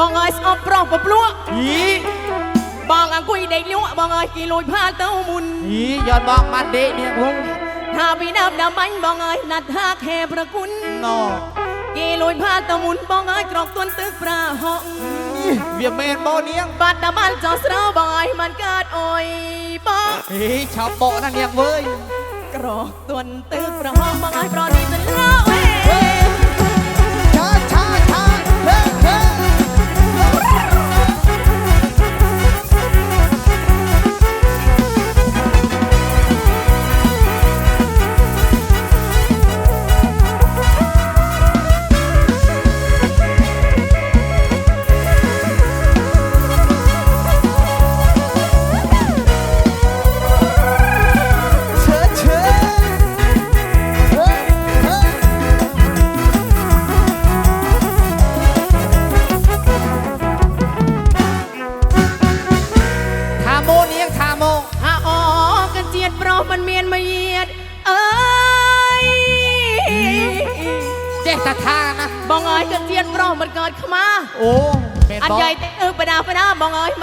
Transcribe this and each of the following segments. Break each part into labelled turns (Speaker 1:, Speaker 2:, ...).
Speaker 1: បងអើយស្អប់ប្រុសពព្លក់
Speaker 2: យី
Speaker 1: បងអង្គុយដេកលក់បងអើយគេលួចផាលទៅមុន
Speaker 2: យីយកបងបាត់ដេកនេះហ្នឹង
Speaker 1: ថាពីដើមដើមបាញ់បងអើយណាត់ថាខែប្រគុណ
Speaker 2: ណូ
Speaker 1: គេលួចផាលទៅមុនបងអើយក្រកទុនទឹកប្រាហុក
Speaker 2: វាមែនបងនាង
Speaker 1: បាត់ដល់បានចោះស្រោបងអើយមិនកើតអុយបង
Speaker 2: ហេឆាប់បកណានាងវើយ
Speaker 1: ក្រកទុនទឹកប្រាហុកបងអើយប្រនេះទៅលោ
Speaker 2: ក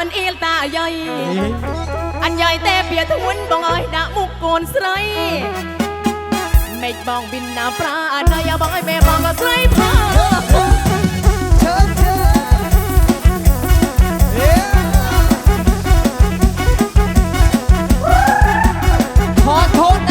Speaker 2: มัน
Speaker 1: เอ
Speaker 2: ลตา
Speaker 1: ใหญ่ อันใหญ่แต่เปียทวุน
Speaker 2: บองอ้อย
Speaker 1: นะมุกโกนไสรไม่บองบินนาปลาอันนา
Speaker 2: ยบ
Speaker 1: องไอ้แม่บองก็ไสรพาขอโทษ